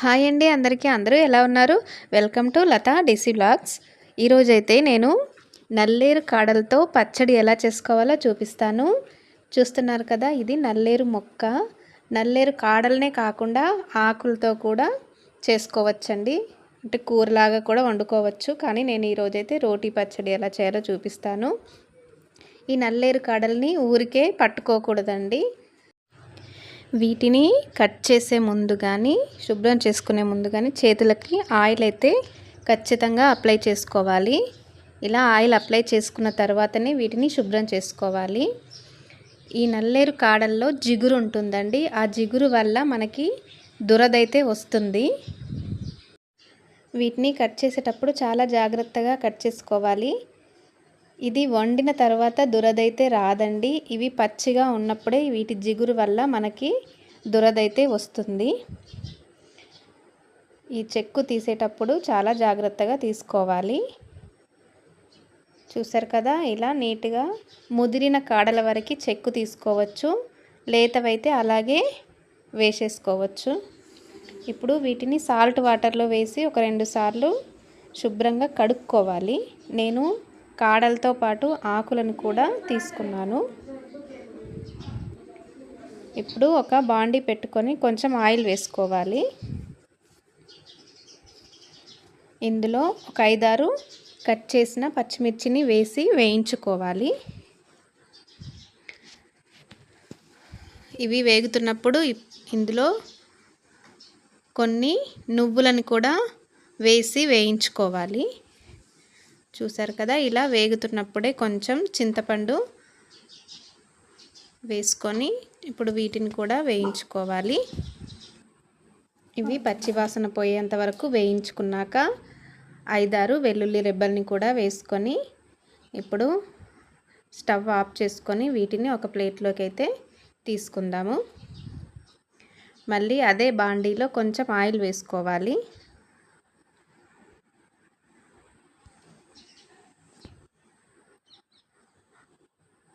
Hi అండి అందరికీ. అందరూ ఎలా ఉన్నారు? Welcome to Latha DC blogs. ఈరోజైతే నేను నల్లేరు కాడలతో పచ్చడి ఎలా చేసుకోవాలో చూపిస్తాను. చూస్తున్నారు కదా ఇది నల్లేరు మొక్క. నల్లేరు కాడలనే కాకుండా ఆకులతో కూడా చేసుకోవచ్చండి. అంటే కూరలాగా కూడా వండుకోవచ్చు. కానీ నేను ఈరోజైతే రోటీ పచ్చడి ఎలా చేయాలో చూపిస్తాను. ఈ నల్లేరు కాడల్ని ఊరికే పట్టుకోకూడదండి. వీటిని కట్ చేసే ముందు కానీ శుభ్రం చేసుకునే ముందు కానీ చేతులకి ఆయిల్ అయితే ఖచ్చితంగా అప్లై చేసుకోవాలి. ఇలా ఆయిల్ అప్లై చేసుకున్న తర్వాతనే వీటిని శుభ్రం చేసుకోవాలి. ఈ నల్లేరు కాడల్లో జిగురు ఉంటుందండి. ఆ జిగురు వల్ల మనకి దురదైతే వస్తుంది. వీటిని కట్ చేసేటప్పుడు చాలా జాగ్రత్తగా కట్ చేసుకోవాలి. ఇది వండిన తర్వాత దురదైతే రాదండి. ఇవి పచ్చిగా ఉన్నప్పుడే వీటి జిగురు వల్ల మనకి దురదైతే వస్తుంది. ఈ చెక్కు తీసేటప్పుడు చాలా జాగ్రత్తగా తీసుకోవాలి. చూసారు కదా ఇలా నీట్గా ముదిరిన కాడల వరకు చెక్కు తీసుకోవచ్చు. లేతవైతే అలాగే వేసేసుకోవచ్చు. ఇప్పుడు వీటిని సాల్ట్ వాటర్లో వేసి ఒక రెండు సార్లు శుభ్రంగా కడుక్కోవాలి. నేను కాడలతో పాటు ఆకులను కూడా తీసుకున్నాను. ఇప్పుడు ఒక బాండీ పెట్టుకొని కొంచెం ఆయిల్ వేసుకోవాలి. ఇందులో ఒక ఐదారు కట్ చేసిన పచ్చిమిర్చిని వేసి వేయించుకోవాలి. ఇవి వేగుతున్నప్పుడు ఇందులో కొన్ని నువ్వులను కూడా వేసి వేయించుకోవాలి. చూసారు కదా ఇలా వేగుతున్నప్పుడే కొంచెం చింతపండు వేసుకొని ఇప్పుడు వీటిని కూడా వేయించుకోవాలి. ఇవి పచ్చివాసన పోయేంత వరకు వేయించుకున్నాక ఐదారు వెల్లుల్లి రెబ్బల్ని కూడా వేసుకొని ఇప్పుడు స్టవ్ ఆఫ్ చేసుకొని వీటిని ఒక ప్లేట్లోకి అయితే తీసుకుందాము. మళ్ళీ అదే బాండీలో కొంచెం ఆయిల్ వేసుకోవాలి.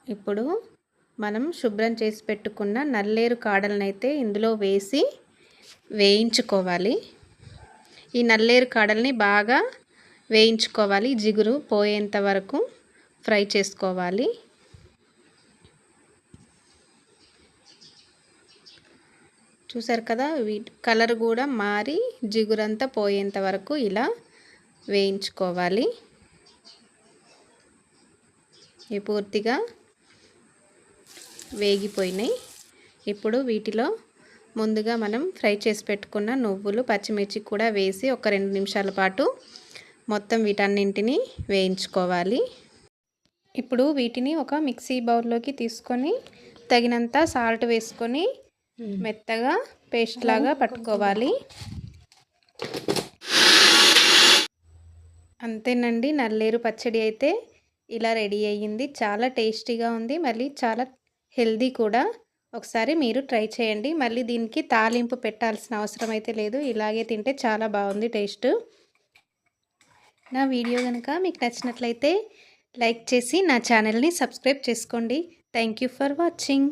ఇప్పుడు మనం శుభ్రం చేసి పెట్టుకున్న నల్లేరు కాడలనైతే ఇందులో వేసి వేయించుకోవాలి. ఈ నల్లేరు కాడల్ని బాగా వేయించుకోవాలి. జిగురు పోయేంత వరకు ఫ్రై చేసుకోవాలి. చూసారు కదా వీటి కలర్ కూడా మారి జిగురంతా పోయేంత వరకు ఇలా వేయించుకోవాలి. ఈ పూర్తిగా వేగిపోయినాయి. ఇప్పుడు వీటిలో ముందుగా మనం ఫ్రై చేసి పెట్టుకున్న నువ్వులు పచ్చిమిర్చి కూడా వేసి ఒక రెండు నిమిషాల పాటు మొత్తం వీటన్నింటిని వేయించుకోవాలి. ఇప్పుడు వీటిని ఒక మిక్సీ బౌల్లోకి తీసుకొని తగినంత సాల్ట్ వేసుకొని మెత్తగా పేస్ట్ లాగా పట్టుకోవాలి. అంతేనండి నల్లేరు పచ్చడి అయితే ఇలా రెడీ అయ్యింది. చాలా టేస్టీగా ఉంది మళ్ళీ చాలా హెల్దీ కూడా ఒకసారి మీరు ట్రై చేయండి. మళ్ళీ దీనికి తాలింపు పెట్టాల్సిన అవసరం అయితే లేదు. ఇలాగే తింటే చాలా బాగుంది టేస్ట్. నా వీడియో కనుక మీకు నచ్చినట్లయితే లైక్ చేసి నా ఛానల్ని సబ్స్క్రైబ్ చేసుకోండి. Thank for watching.